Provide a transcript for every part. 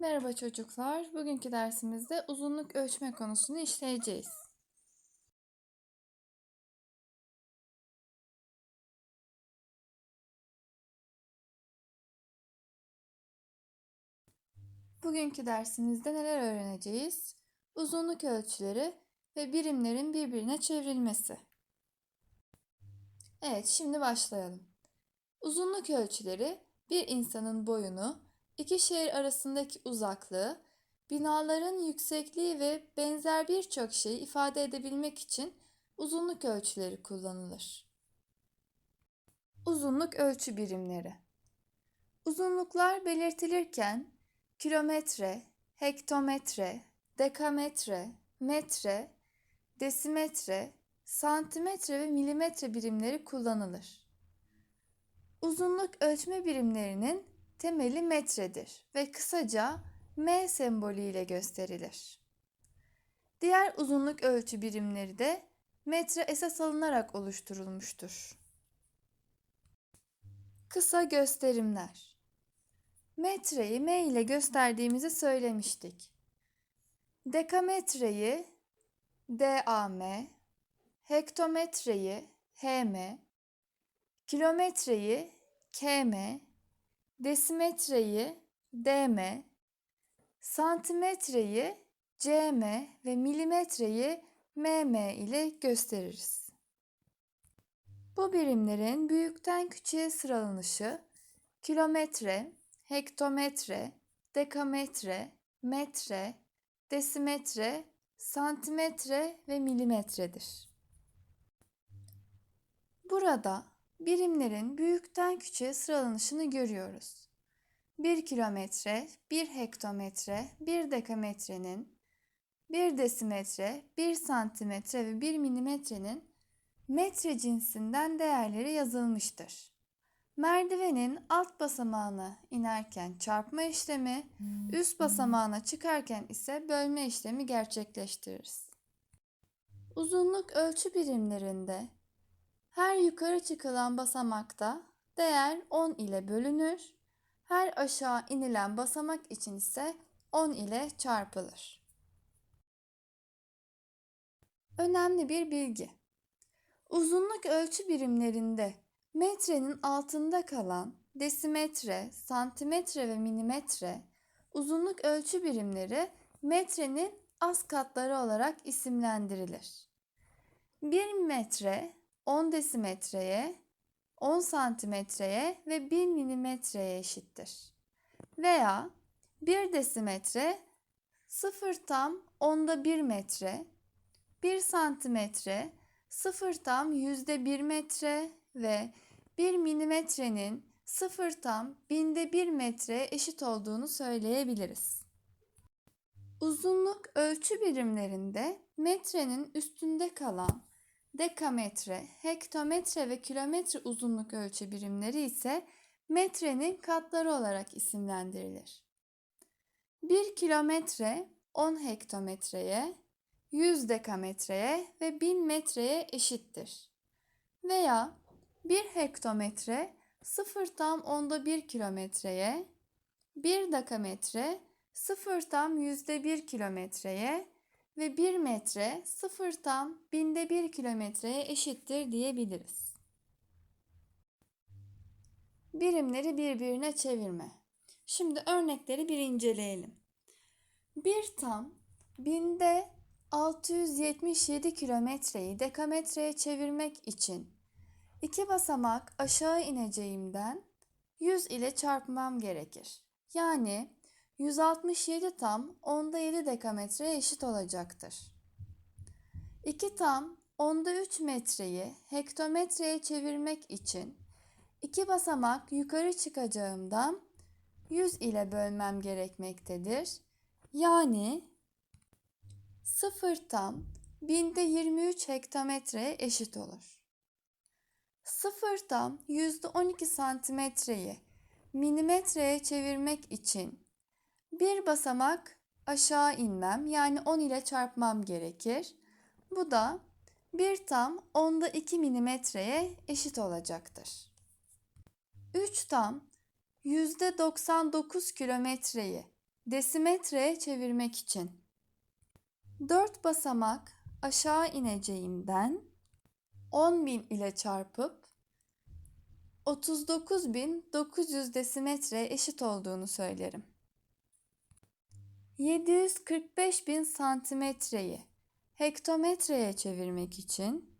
Merhaba çocuklar. Bugünkü dersimizde uzunluk ölçme konusunu işleyeceğiz. Bugünkü dersimizde neler öğreneceğiz? Uzunluk ölçüleri ve birimlerin birbirine çevrilmesi. Evet, şimdi başlayalım. Uzunluk ölçüleri bir insanın boyunu, iki şehir arasındaki uzaklığı, binaların yüksekliği ve benzer birçok şeyi ifade edebilmek için uzunluk ölçüleri kullanılır. Uzunluk ölçü birimleri. Uzunluklar belirtilirken kilometre, hektometre, dekametre, metre, desimetre, santimetre ve milimetre birimleri kullanılır. Uzunluk ölçme birimlerinin temeli metredir ve kısaca M sembolü ile gösterilir. Diğer uzunluk ölçü birimleri de metre esas alınarak oluşturulmuştur. Kısa gösterimler. Metreyi M ile gösterdiğimizi söylemiştik. Dekametreyi DAM, hektometreyi HM, kilometreyi KM, desimetreyi DM, santimetreyi cm ve milimetreyi mm ile gösteririz. Bu birimlerin büyükten küçüğe sıralanışı kilometre, hektometre, dekametre, metre, desimetre, santimetre ve milimetredir. Burada birimlerin büyükten küçüğe sıralanışını görüyoruz. 1 kilometre, 1 hektometre, 1 dekametrenin, 1 desimetre, 1 santimetre ve 1 milimetrenin metre cinsinden değerleri yazılmıştır. Merdivenin alt basamağına inerken çarpma işlemi, üst basamağına çıkarken ise bölme işlemi gerçekleştiririz. Uzunluk ölçü birimlerinde her yukarı çıkılan basamakta değer 10 ile bölünür, her aşağı inilen basamak için ise 10 ile çarpılır. Önemli bir bilgi. Uzunluk ölçü birimlerinde metrenin altında kalan desimetre, santimetre ve milimetre uzunluk ölçü birimleri metrenin az katları olarak isimlendirilir. 1 metre 10 desimetreye, 10 santimetreye ve 1000 milimetreye eşittir. Veya 1 desimetre 0 tam onda 1 metre, 1 santimetre 0 tam yüzde 1 metre ve 1 milimetrenin 0 tam binde 1 metreye eşit olduğunu söyleyebiliriz. Uzunluk ölçü birimlerinde metrenin üstünde kalan dekametre, hektometre ve kilometre uzunluk ölçü birimleri ise metrenin katları olarak isimlendirilir. 1 kilometre 10 hektometreye, 100 dekametreye ve 1000 metreye eşittir. Veya 1 hektometre 0 tam onda 1 kilometreye, 1 dekametre 0 tam yüzde 1 kilometreye ve 1 metre 0 tam binde 1 kilometreye eşittir diyebiliriz. Birimleri birbirine çevirme. Şimdi örnekleri bir inceleyelim. 1 tam binde 677 kilometreyi dekametreye çevirmek için iki basamak aşağı ineceğimden 100 ile çarpmam gerekir. Yani 167 tam onda 7 dekametreye eşit olacaktır. 2 tam onda 3 metreyi hektometreye çevirmek için iki basamak yukarı çıkacağımdan 100 ile bölmem gerekmektedir. Yani 0 tam binde 23 hektometreye eşit olur. 0 tam yüzde 12 santimetreyi milimetreye çevirmek için bir basamak aşağı inmem yani 10 ile çarpmam gerekir. Bu da 1 tam onda 2 milimetreye eşit olacaktır. 3 tam %99 kilometreyi desimetreye çevirmek için 4 basamak aşağı ineceğimden 10.000 ile çarpıp 39.900 desimetreye eşit olduğunu söylerim. 745.000 santimetreyi hektometreye çevirmek için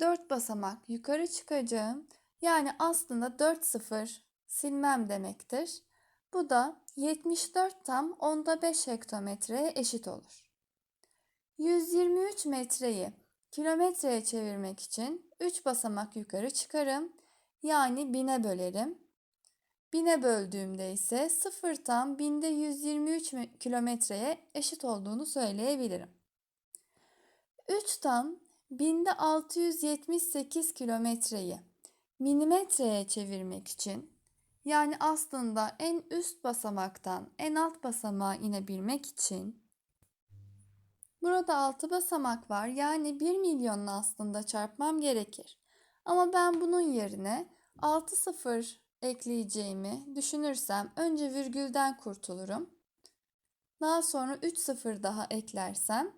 4 basamak yukarı çıkacağım. Yani aslında 4 sıfır silmem demektir. Bu da 74 tam onda 5 hektometreye eşit olur. 123 metreyi kilometreye çevirmek için 3 basamak yukarı çıkarım. Yani bine bölerim. Bine böldüğümde ise 0 tam binde 123 kilometreye eşit olduğunu söyleyebilirim. 3 tam binde 678 kilometreyi milimetreye çevirmek için yani aslında en üst basamaktan en alt basamağa inebilmek için burada 6 basamak var. Yani 1 milyonla aslında çarpmam gerekir. Ama ben bunun yerine 6 sıfır ekleyeceğimi düşünürsem önce virgülden kurtulurum. Daha sonra 3 sıfır daha eklersem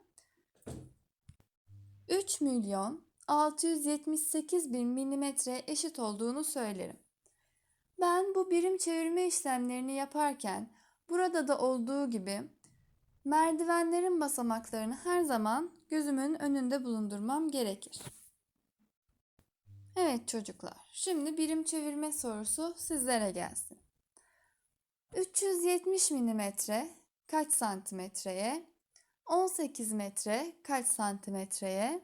3 milyon 678 bin milimetre eşit olduğunu söylerim. Ben bu birim çevirme işlemlerini yaparken burada da olduğu gibi merdivenlerin basamaklarını her zaman gözümün önünde bulundurmam gerekir. Evet çocuklar, şimdi birim çevirme sorusu sizlere gelsin. 370 milimetre kaç santimetreye? 18 metre kaç santimetreye?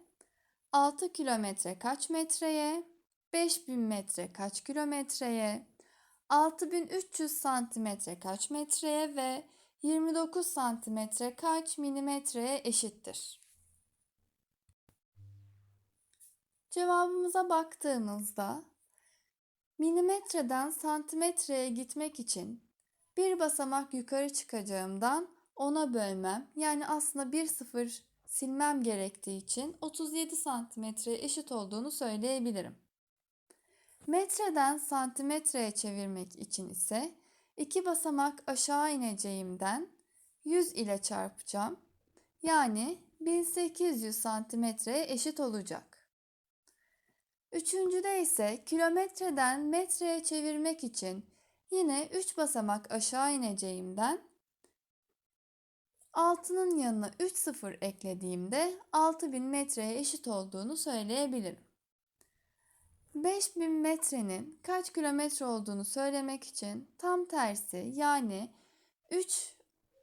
6 kilometre kaç metreye? 5000 metre kaç kilometreye? 6300 santimetre kaç metreye ve 29 santimetre kaç milimetreye eşittir? Cevabımıza baktığımızda milimetreden santimetreye gitmek için bir basamak yukarı çıkacağımdan 10'a bölmem yani aslında bir sıfır silmem gerektiği için 37 santimetreye eşit olduğunu söyleyebilirim. Metreden santimetreye çevirmek için ise iki basamak aşağı ineceğimden 100 ile çarpacağım. Yani 1800 santimetreye eşit olacak. Üçüncüde ise kilometreden metreye çevirmek için yine 3 basamak aşağı ineceğimden 6'nın yanına 3 sıfır eklediğimde 6000 metreye eşit olduğunu söyleyebilirim. 5000 metrenin kaç kilometre olduğunu söylemek için tam tersi yani 3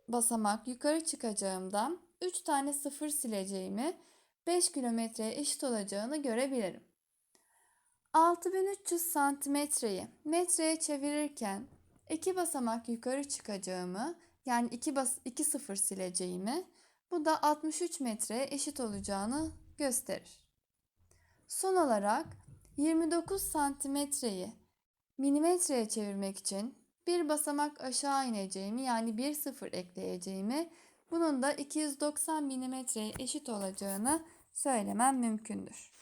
basamak yukarı çıkacağımdan 3 tane sıfır sileceğimi 5 kilometreye eşit olacağını görebilirim. 6300 santimetreyi metreye çevirirken 2 basamak yukarı çıkacağımı yani 2 bas 2 sıfır sileceğimi bu da 63 metreye eşit olacağını gösterir. Son olarak 29 santimetreyi milimetreye çevirmek için bir basamak aşağı ineceğimi yani bir sıfır ekleyeceğimi bunun da 290 milimetreye eşit olacağını söylemem mümkündür.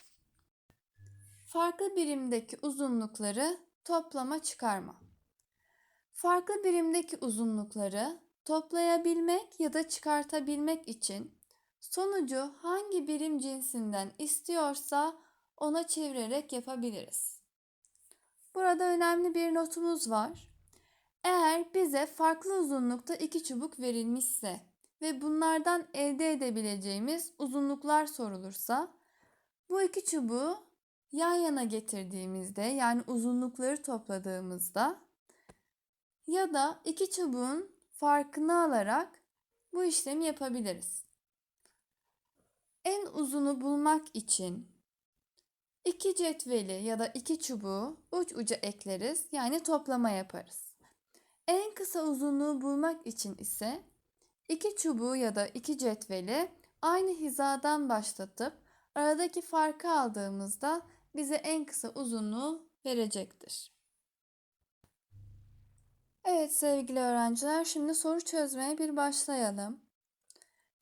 Farklı birimdeki uzunlukları toplama çıkarma. Farklı birimdeki uzunlukları toplayabilmek ya da çıkartabilmek için sonucu hangi birim cinsinden istiyorsa ona çevirerek yapabiliriz. Burada önemli bir notumuz var. Eğer bize farklı uzunlukta iki çubuk verilmişse ve bunlardan elde edebileceğimiz uzunluklar sorulursa bu iki çubuğu yan yana getirdiğimizde yani uzunlukları topladığımızda ya da iki çubuğun farkını alarak bu işlemi yapabiliriz. En uzunu bulmak için iki cetveli ya da iki çubuğu uç uca ekleriz yani toplama yaparız. En kısa uzunluğu bulmak için ise iki çubuğu ya da iki cetveli aynı hizadan başlatıp aradaki farkı aldığımızda bize en kısa uzunluğu verecektir. Evet sevgili öğrenciler şimdi soru çözmeye bir başlayalım.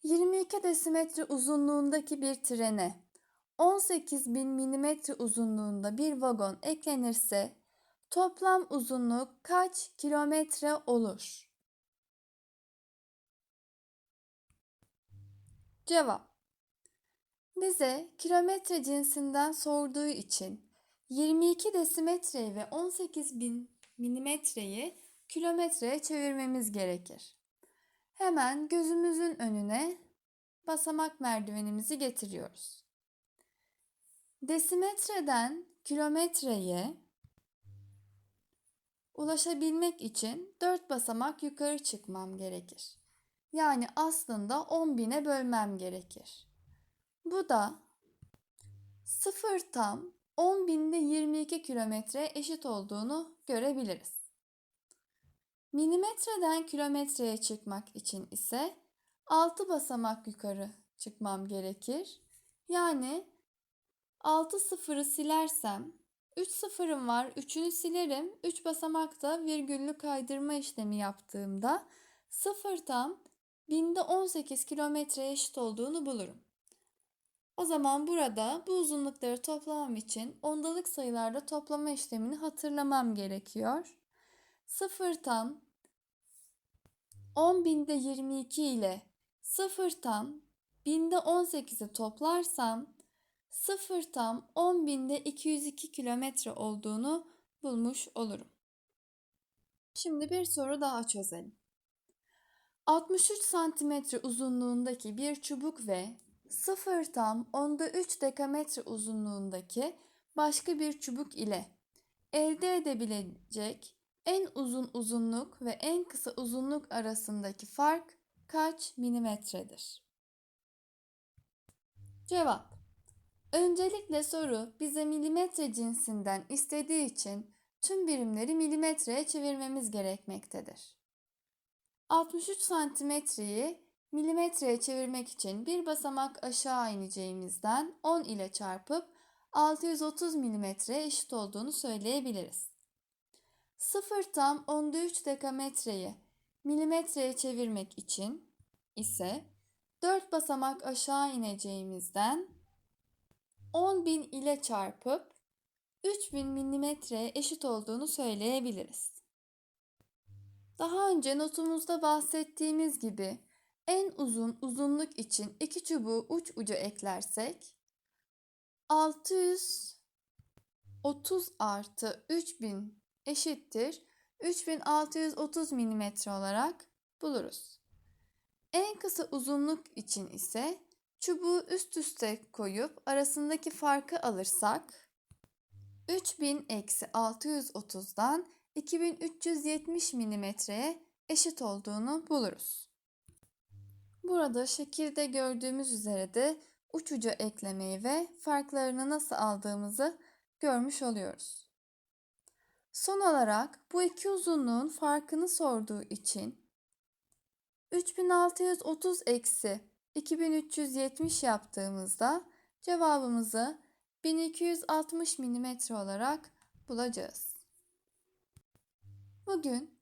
22 desimetre uzunluğundaki bir trene 18.000 milimetre uzunluğunda bir vagon eklenirse toplam uzunluk kaç kilometre olur? Cevap bize kilometre cinsinden sorduğu için 22 desimetreyi ve 18 bin milimetreyi kilometreye çevirmemiz gerekir. Hemen gözümüzün önüne basamak merdivenimizi getiriyoruz. Desimetreden kilometreye ulaşabilmek için 4 basamak yukarı çıkmam gerekir. Yani aslında 10 bine bölmem gerekir. Bu da 0 tam 10 binde 22 kilometre eşit olduğunu görebiliriz. Milimetreden kilometreye çıkmak için ise 6 basamak yukarı çıkmam gerekir. Yani 6 sıfırı silersem 3 sıfırım var. 3'ünü silerim. 3 basamakta virgüllü kaydırma işlemi yaptığımda 0 tam binde 18 kilometreye eşit olduğunu bulurum. O zaman burada bu uzunlukları toplamam için ondalık sayılarda toplama işlemini hatırlamam gerekiyor. 0 tam 10 binde 22 ile 0 tam binde 18'i toplarsam 0 tam 10 binde 202 kilometre olduğunu bulmuş olurum. Şimdi bir soru daha çözelim. 63 santimetre uzunluğundaki bir çubuk ve 0 tam onda 3 dekametre uzunluğundaki başka bir çubuk ile elde edebilecek en uzun uzunluk ve en kısa uzunluk arasındaki fark kaç milimetredir? Cevap Öncelikle soru bize milimetre cinsinden istediği için tüm birimleri milimetreye çevirmemiz gerekmektedir. 63 santimetreyi milimetreye çevirmek için bir basamak aşağı ineceğimizden 10 ile çarpıp 630 milimetreye eşit olduğunu söyleyebiliriz. 0 tam onda 3 dekametreyi milimetreye çevirmek için ise 4 basamak aşağı ineceğimizden 10.000 ile çarpıp 3000 milimetreye eşit olduğunu söyleyebiliriz. Daha önce notumuzda bahsettiğimiz gibi en uzun uzunluk için iki çubuğu uç uca eklersek 630 artı 3000 eşittir 3630 milimetre olarak buluruz. En kısa uzunluk için ise çubuğu üst üste koyup arasındaki farkı alırsak 3000 eksi 630'dan 2370 milimetreye eşit olduğunu buluruz. Burada şekilde gördüğümüz üzere de uç uca eklemeyi ve farklarını nasıl aldığımızı görmüş oluyoruz. Son olarak bu iki uzunluğun farkını sorduğu için 3630 eksi 2370 yaptığımızda cevabımızı 1260 mm olarak bulacağız. Bugün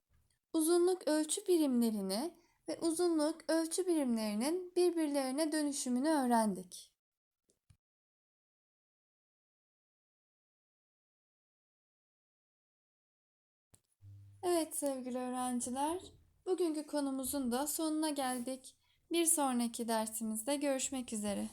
uzunluk ölçü birimlerini ve uzunluk ölçü birimlerinin birbirlerine dönüşümünü öğrendik. Evet sevgili öğrenciler, bugünkü konumuzun da sonuna geldik. Bir sonraki dersimizde görüşmek üzere.